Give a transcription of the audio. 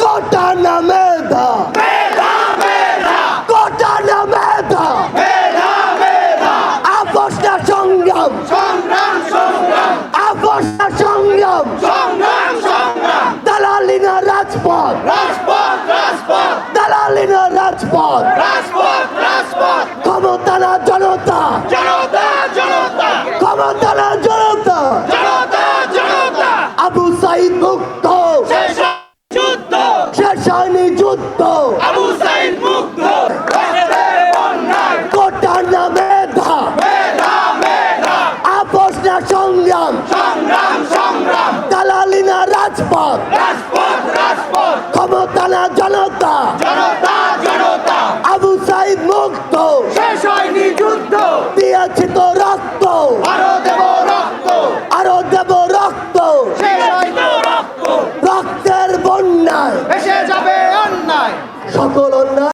কোটা না মেধা কোটা না মেধা আপোষ না সংগ্রাম। আপোষ না সংগ্রাম। দালালি না রাজপথ। দালালি না রাজপথ। ক্ষমতা না জনতা। ক্ষমতা না জনতা আবু মুক্ত। শেষ হয়নি যুদ্ধ। কোটা না মেধা। আপোষ না সংগ্রাম। দালালি না রাজপথ। ক্ষমতা না জনতা। আবু সাইদ মুক্ত। শেষ হয়নি যুদ্ধ। দিয়েছি তো রক্ত। সকল অন্যায়